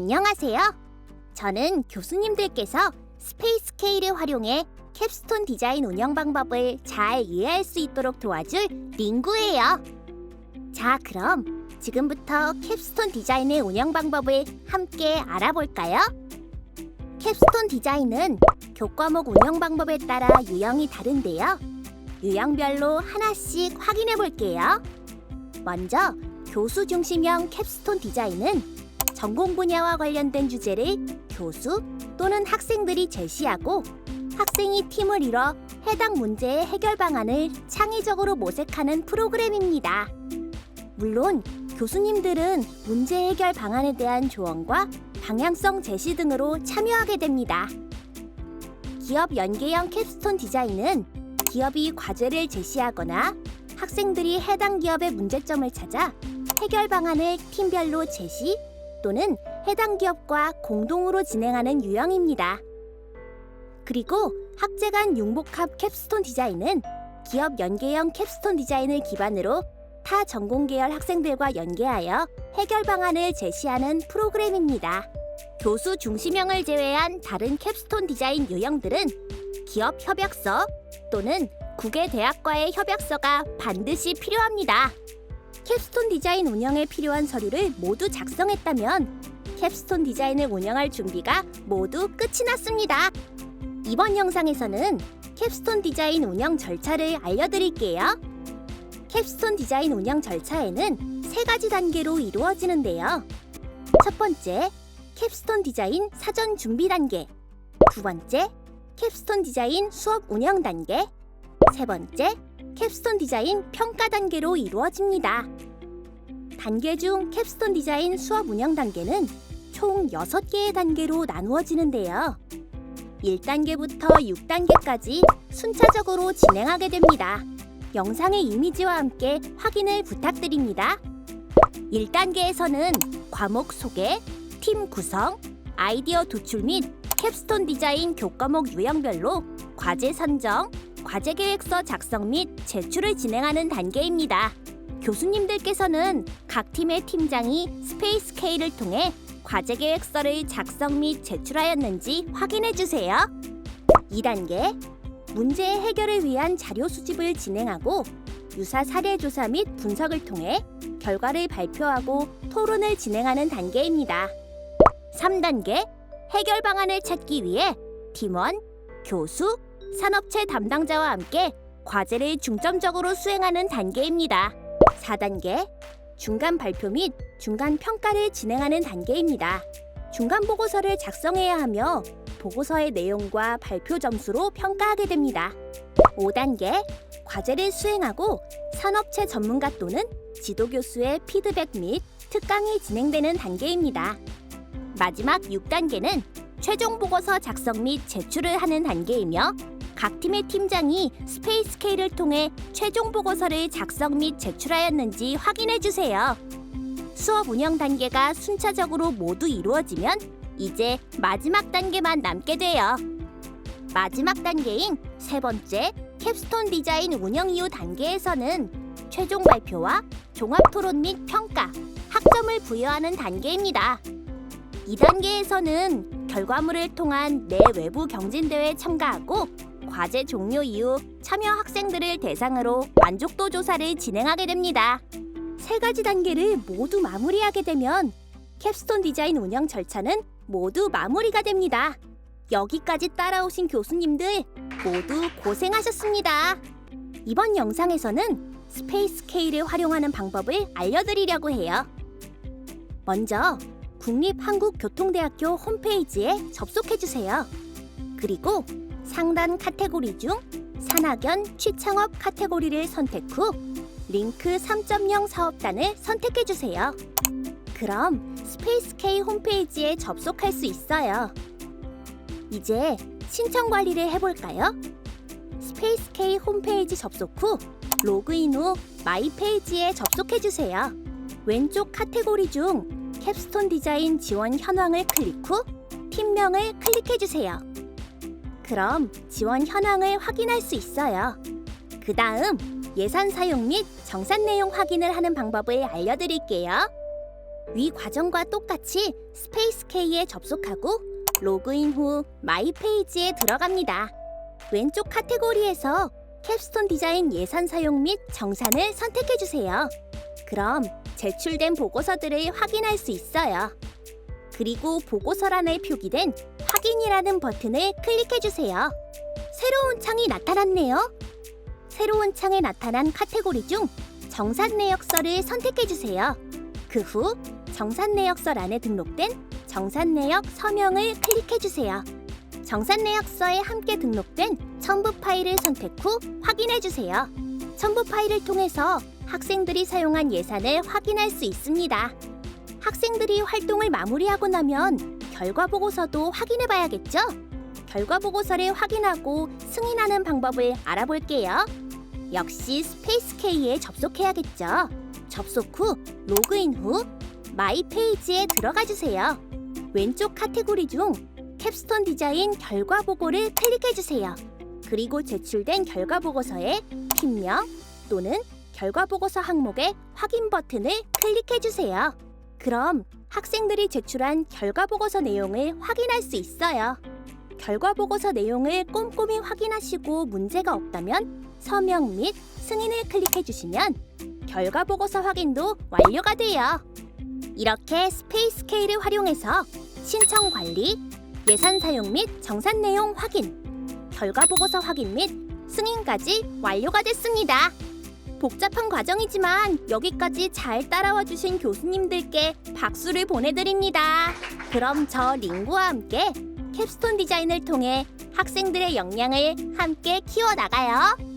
안녕하세요. 저는 교수님들께서 스페이스 K를 활용해 캡스톤 디자인 운영 방법을 잘 이해할 수 있도록 도와줄 링구예요. 자, 그럼 지금부터 캡스톤 디자인의 운영 방법을 함께 알아볼까요? 캡스톤 디자인은 교과목 운영 방법에 따라 유형이 다른데요. 유형별로 하나씩 확인해 볼게요. 먼저 교수 중심형 캡스톤 디자인은 전공 분야와 관련된 주제를 교수 또는 학생들이 제시하고 학생이 팀을 이뤄 해당 문제의 해결 방안을 창의적으로 모색하는 프로그램입니다. 물론 교수님들은 문제 해결 방안에 대한 조언과 방향성 제시 등으로 참여하게 됩니다. 기업 연계형 캡스톤 디자인은 기업이 과제를 제시하거나 학생들이 해당 기업의 문제점을 찾아 해결 방안을 팀별로 제시 또는 해당 기업과 공동으로 진행하는 유형입니다. 그리고 학제 간 융복합 캡스톤 디자인은 기업 연계형 캡스톤 디자인을 기반으로 타 전공 계열 학생들과 연계하여 해결 방안을 제시하는 프로그램입니다. 교수 중심형을 제외한 다른 캡스톤 디자인 유형들은 기업 협약서 또는 국외 대학과의 협약서가 반드시 필요합니다. 캡스톤 디자인 운영에 필요한 서류를 모두 작성했다면 캡스톤 디자인을 운영할 준비가 모두 끝이 났습니다. 이번 영상에서는 캡스톤 디자인 운영 절차를 알려드릴게요. 캡스톤 디자인 운영 절차에는 세 가지 단계로 이루어지는데요. 첫 번째, 캡스톤 디자인 사전 준비 단계. 두 번째, 캡스톤 디자인 수업 운영 단계. 세 번째, 캡스톤 디자인 평가 단계로 이루어집니다. 단계 중 캡스톤 디자인 수업 운영 단계는 총 6개의 단계로 나누어지는데요. 1단계부터 6단계까지 순차적으로 진행하게 됩니다. 영상의 이미지와 함께 확인을 부탁드립니다. 1단계에서는 과목 소개, 팀 구성, 아이디어 도출 및 캡스톤 디자인 교과목 유형별로 과제 선정, 과제 계획서 작성 및 제출을 진행하는 단계입니다. 교수님들께서는 각 팀의 팀장이 스페이스 K를 통해 과제 계획서를 작성 및 제출하였는지 확인해 주세요. 2단계 문제 해결을 위한 자료 수집을 진행하고 유사 사례 조사 및 분석을 통해 결과를 발표하고 토론을 진행하는 단계입니다. 3단계 해결 방안을 찾기 위해 팀원, 교수, 산업체 담당자와 함께 과제를 중점적으로 수행하는 단계입니다. 4단계 중간 발표 및 중간 평가를 진행하는 단계입니다. 중간 보고서를 작성해야 하며 보고서의 내용과 발표 점수로 평가하게 됩니다. 5단계 과제를 수행하고 산업체 전문가 또는 지도 교수의 피드백 및 특강이 진행되는 단계입니다. 마지막 6단계는 최종 보고서 작성 및 제출을 하는 단계이며 각 팀의 팀장이 스페이스 K를 통해 최종 보고서를 작성 및 제출하였는지 확인해 주세요. 수업 운영 단계가 순차적으로 모두 이루어지면 이제 마지막 단계만 남게 돼요. 마지막 단계인 세 번째 캡스톤 디자인 운영 이후 단계에서는 최종 발표와 종합 토론 및 평가, 학점을 부여하는 단계입니다. 이 단계에서는 결과물을 통한 내 외부 경진대회에 참가하고 과제 종료 이후 참여 학생들을 대상으로 만족도 조사를 진행하게 됩니다. 세 가지 단계를 모두 마무리하게 되면 캡스톤 디자인 운영 절차는 모두 마무리가 됩니다. 여기까지 따라오신 교수님들 모두 고생하셨습니다. 이번 영상에서는 스페이스 K를 활용하는 방법을 알려드리려고 해요. 먼저 국립한국교통대학교 홈페이지에 접속해주세요. 그리고 상단 카테고리 중 산학연 취창업 카테고리를 선택 후 링크 3.0 사업단을 선택해 주세요. 그럼 스페이스 K 홈페이지에 접속할 수 있어요. 이제 신청 관리를 해볼까요? 스페이스 K 홈페이지 접속 후 로그인 후 마이 페이지에 접속해 주세요. 왼쪽 카테고리 중 캡스톤 디자인 지원 현황을 클릭 후 팀명을 클릭해 주세요. 그럼 지원 현황을 확인할 수 있어요. 그 다음 예산 사용 및 정산 내용 확인을 하는 방법을 알려드릴게요. 위 과정과 똑같이 스페이스 K에 접속하고 로그인 후 마이 페이지에 들어갑니다. 왼쪽 카테고리에서 캡스톤 디자인 예산 사용 및 정산을 선택해 주세요. 그럼 제출된 보고서들을 확인할 수 있어요. 그리고 보고서란에 표기된 확인이라는 버튼을 클릭해 주세요. 새로운 창이 나타났네요. 새로운 창에 나타난 카테고리 중 정산 내역서를 선택해 주세요. 그 후 정산 내역서란에 등록된 정산 내역 서명을 클릭해 주세요. 정산 내역서에 함께 등록된 첨부 파일을 선택 후 확인해 주세요. 첨부 파일을 통해서 학생들이 사용한 예산을 확인할 수 있습니다. 학생들이 활동을 마무리하고 나면 결과 보고서도 확인해 봐야겠죠? 결과 보고서를 확인하고 승인하는 방법을 알아볼게요. 역시 스페이스 K에 접속해야겠죠. 접속 후 로그인 후 마이 페이지에 들어가 주세요. 왼쪽 카테고리 중 캡스톤 디자인 결과 보고를 클릭해 주세요. 그리고 제출된 결과 보고서에 팀명 또는 결과 보고서 항목의 확인 버튼을 클릭해 주세요. 그럼 학생들이 제출한 결과 보고서 내용을 확인할 수 있어요. 결과 보고서 내용을 꼼꼼히 확인하시고 문제가 없다면 서명 및 승인을 클릭해 주시면 결과 보고서 확인도 완료가 돼요. 이렇게 스페이스 K를 활용해서 신청 관리, 예산 사용 및 정산 내용 확인, 결과 보고서 확인 및 승인까지 완료가 됐습니다. 복잡한 과정이지만 여기까지 잘 따라와 주신 교수님들께 박수를 보내드립니다. 그럼 저 링구와 함께 캡스톤 디자인을 통해 학생들의 역량을 함께 키워 나가요.